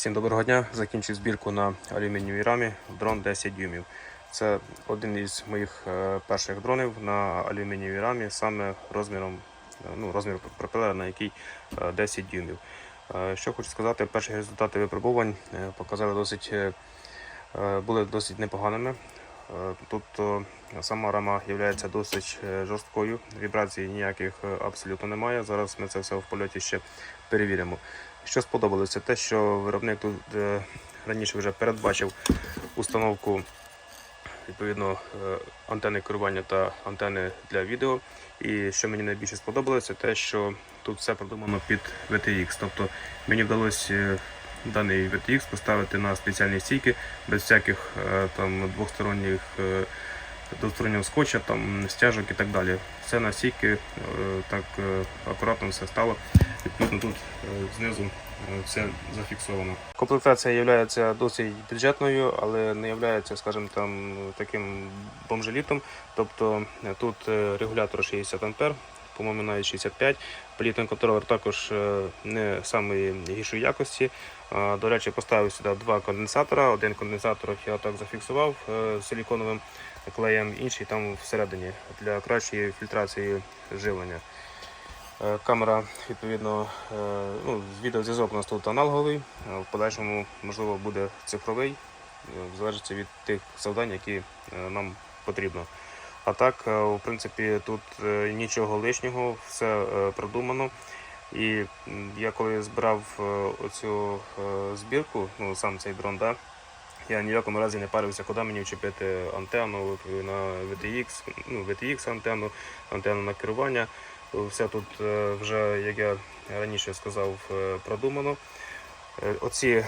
Всім доброго дня. Закінчив збірку на алюмінієвій рамі дрон 10 дюймів. Це один із моїх е, перших дронів на алюмінієвій рамі, саме розміром, е, ну, розмір пропелера, на який е, 10 дюймів. Е, Що хочу сказати, перші результати випробувань показали досить, були досить непоганими. Тут сама рама є досить жорсткою, вібрацій ніяких абсолютно немає. Зараз ми це все в польоті ще перевіримо. Що сподобалося, те, що виробник тут е, раніше вже передбачив установку відповідно е, антени керування та антени для відео. І що мені найбільше сподобалося, те, що тут все продумано під VTX. Тобто мені вдалося е, даний VTX поставити на спеціальні стійки без всяких там двосторонніх двостороннього скотча, там стяжок і так далі. Все на стійки е, так е, акуратно все стало. Відповідно, тут е, знизу все зафіксовано. Комплектація є досить бюджетною, але не є, скажімо, там таким бомжелітом. Тобто тут регулятор 60 А, по-моєму, навіть 65. Політний контролер також не самої гіршої якості. До речі, поставив сюди два конденсатора. Один конденсатор я так зафіксував силіконовим клеєм, інший там всередині для кращої фільтрації живлення. Е, Камера, відповідно, е, ну, відеозв'язок у нас тут аналоговий, в подальшому, можливо, буде цифровий, е, залежить від тих завдань, які нам потрібно. А так, в принципі, тут нічого лишнього, все продумано. І я коли збирав оцю збірку, ну сам цей дрон, да, я ні в якому разі не парився, куди мені вчепити антенну на VTX, ну, VTX антенну, антенну на керування. Все тут е, вже, як я раніше сказав, е, продумано. Е, Оці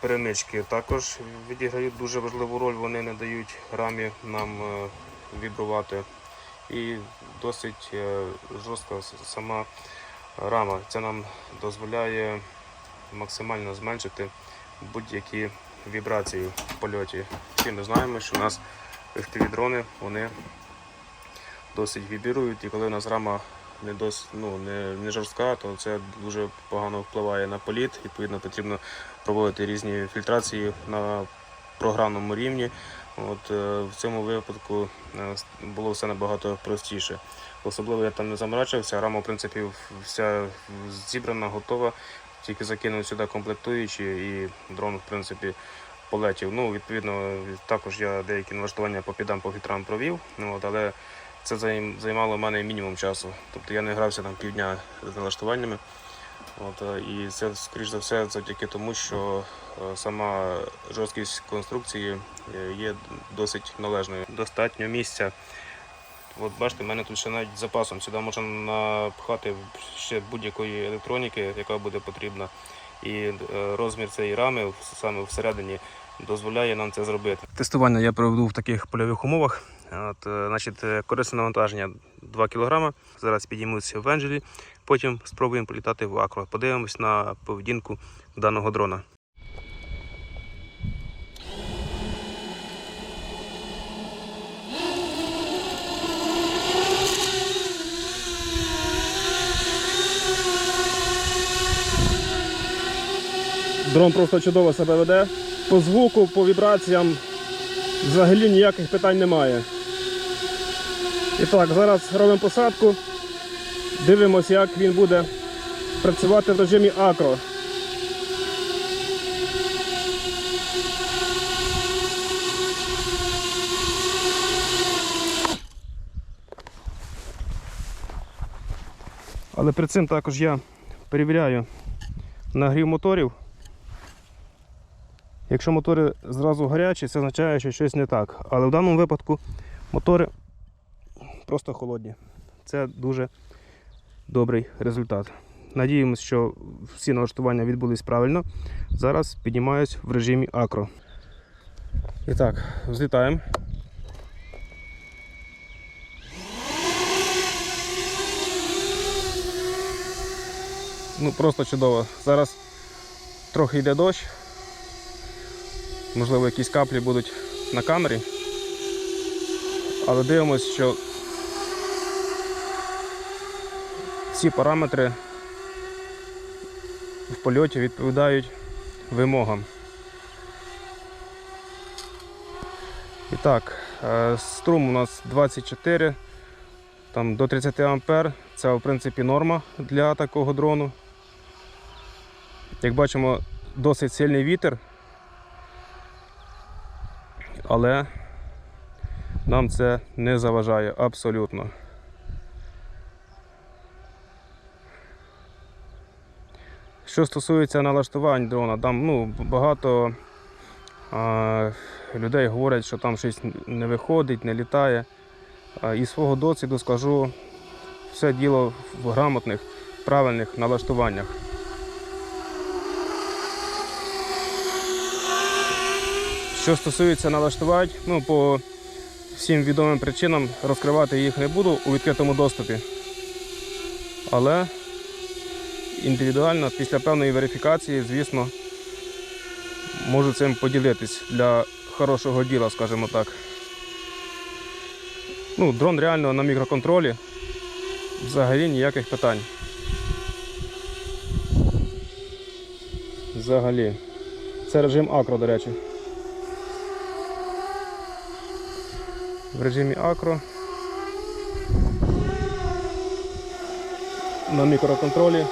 перемички також відіграють дуже важливу роль, вони не дають рамі нам вібрувати. І досить жорстка сама рама. Це нам дозволяє максимально зменшити будь-які вібрації в польоті. Всі ми знаємо, що у нас FPV дрони вони досить вібірують, і коли у нас рама не, дос, ну, не, не жорстка, то це дуже погано впливає на політ. Відповідно, потрібно проводити різні фільтрації на програмному рівні. От, е, в цьому випадку е, було все набагато простіше. Особливо я там не заморачився, рама, в принципі, вся зібрана, готова. Тільки закинув сюди комплектуючі і дрон, в принципі, полетів. Ну, відповідно, також я деякі налаштування по підам по фільтрам провів, ну, от, але це займало в мене мінімум часу. Тобто я не грався там півдня з налаштуваннями. От, е, і це, скоріш за все, завдяки тому, що е, сама жорсткість конструкції е, є досить належною. Достатньо місця. От бачите, в мене тут ще навіть запасом. Сюди можна напхати ще будь-якої електроніки, яка буде потрібна. І е, розмір цієї рами саме всередині дозволяє нам це зробити. Тестування я проведу в таких польових умовах. От, е, значить, е, корисне навантаження 2 кг. Зараз підіймуся в Енджелі, потім спробуємо політати в Акро. Подивимось на поведінку даного дрона. Дрон просто чудово себе веде. По звуку, по вібраціям взагалі ніяких питань немає. І так, зараз робимо посадку. Дивимося, як він буде працювати в режимі акро. Але при цим також я перевіряю нагрів моторів. Якщо мотори зразу гарячі, це означає, що щось не так. Але в даному випадку мотори просто холодні. Це дуже добрий результат. Надіємось, що всі налаштування відбулись правильно. Зараз піднімаюсь в режимі акро. І так, взлітаємо. Ну просто чудово. Зараз трохи йде дощ. Можливо, якісь каплі будуть на камері. Але дивимось, що ці параметри в польоті відповідають вимогам. І так, е, струм у нас 24 там, до 30 ампер. Це в принципі норма для такого дрону. Як бачимо, досить сильний вітер. Але нам це не заважає абсолютно. Що стосується налаштувань дрона, там ну, багато а, людей говорять, що там щось не виходить, не літає. А, із свого досвіду скажу, все діло в грамотних, правильних налаштуваннях. Що стосується налаштувань, ну, по всім відомим причинам розкривати їх не буду у відкритому доступі. Але індивідуально після певної верифікації, звісно, можу цим поділитись для хорошого діла, скажімо так. Ну, дрон реально на мікроконтролі. Взагалі ніяких питань. Взагалі. Це режим акро, до речі. В режимі акро. На мікроконтролі.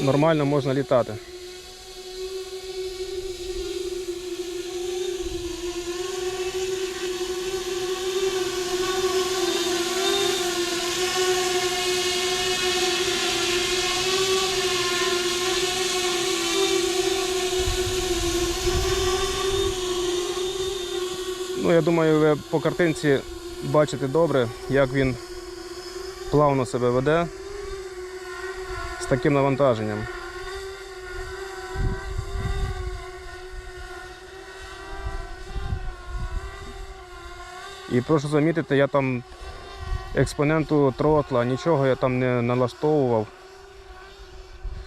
Нормально можна літати. Ну, я думаю, ви по картинці бачите добре, як він плавно себе веде з таким навантаженням. І прошу замітити, я там експоненту тротла, нічого я там не налаштовував.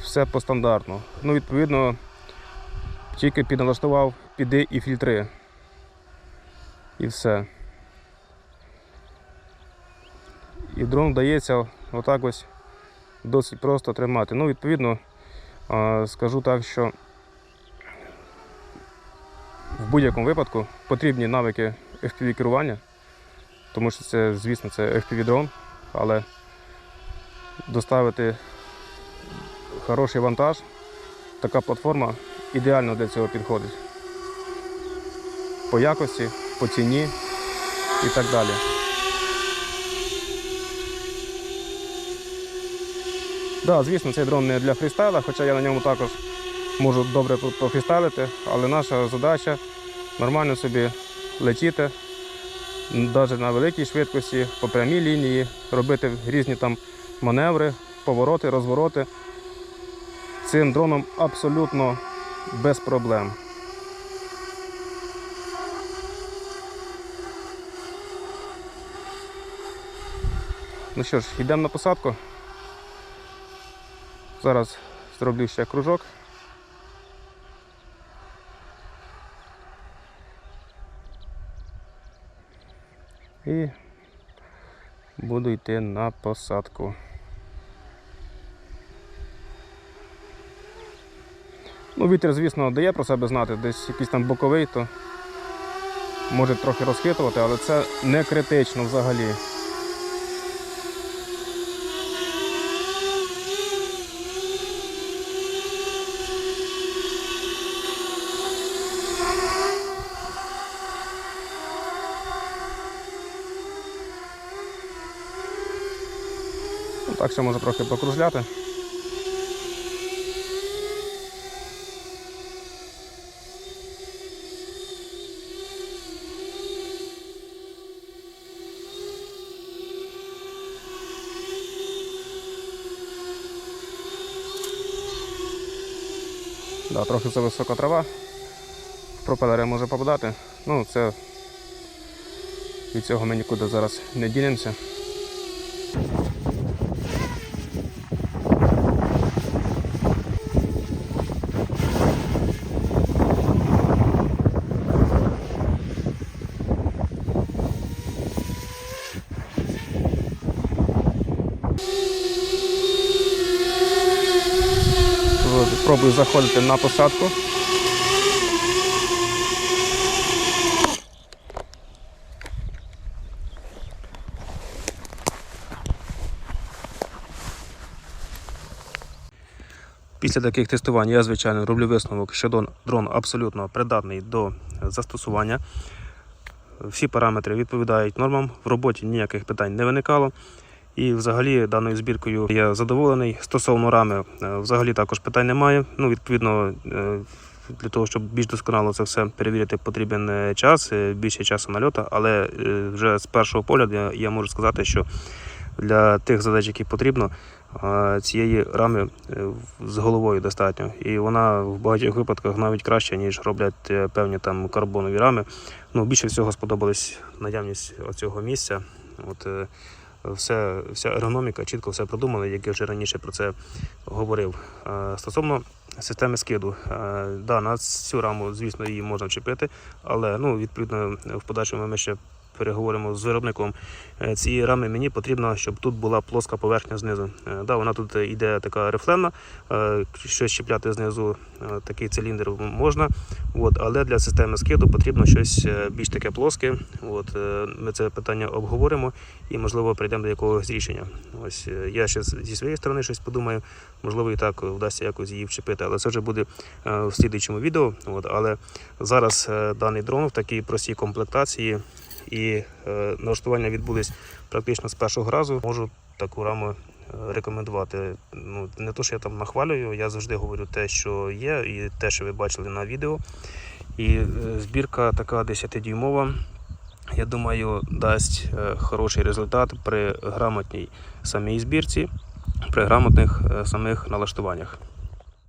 Все по стандартну. Ну, відповідно, тільки підналаштував піди і фільтри. І все. І дрон вдається отак ось досить просто тримати. Ну, відповідно, скажу так, що в будь-якому випадку потрібні навики FPV керування, тому що це, звісно, це FPV дрон, але доставити хороший вантаж, така платформа ідеально для цього підходить. По якості, по ціні і так далі. Да, звісно, цей дрон не для фрістайла, хоча я на ньому також можу добре по- пофрістайлити, але наша задача нормально собі летіти, навіть на великій швидкості, по прямій лінії, робити різні там маневри, повороти, розвороти. Цим дроном абсолютно без проблем. Ну що ж, йдемо на посадку. Зараз зроблю ще кружок. І буду йти на посадку. Ну, вітер, звісно, дає про себе знати, десь якийсь там боковий, то може трохи розхитувати, але це не критично взагалі. Так ще може трохи покружляти. Да, трохи це висока трава. В пропелери може попадати. Ну, це від цього ми нікуди зараз не дінемося. Спробую заходити на посадку. Після таких тестувань я, звичайно, роблю висновок, що дрон абсолютно придатний до застосування. Всі параметри відповідають нормам. В роботі ніяких питань не виникало. І взагалі даною збіркою я задоволений. Стосовно рами, е, взагалі також питань немає. Ну, відповідно, е, для того, щоб більш досконало це все перевірити, потрібен е, час, більше часу нальоту. Але вже з першого погляду я, можу сказати, що для тих задач, які потрібно, цієї рами з головою достатньо. І вона в багатьох випадках навіть краще, ніж роблять певні там карбонові рами. Ну, більше всього сподобалась наявність оцього місця. От, все, вся ергономіка, чітко все продумано, як я вже раніше про це говорив. Е, Стосовно системи скиду, е, да, на цю раму, звісно, її можна вчепити, але ну, відповідно в подальшому ми ще переговоримо з виробником е, цієї рами. Мені потрібно, щоб тут була плоска поверхня знизу. Е, Да, вона тут йде така рифленна, е, щось чіпляти знизу, такий циліндр можна. От, але для системи скиду потрібно щось більш таке плоске. От, ми це питання обговоримо і, можливо, прийдемо до якогось рішення. Ось я ще зі своєї сторони щось подумаю. Можливо, і так вдасться якось її вчепити, але це вже буде в слідуючому відео. От, але зараз даний дрон в такій простій комплектації і е, налаштування відбулись практично з першого разу. Можу таку раму е, рекомендувати. Ну, не то, що я там нахвалюю, я завжди говорю те, що є, і те, що ви бачили на відео. І е, збірка така 10-дюймова. Я думаю, дасть хороший результат при грамотній самій збірці, при грамотних самих налаштуваннях.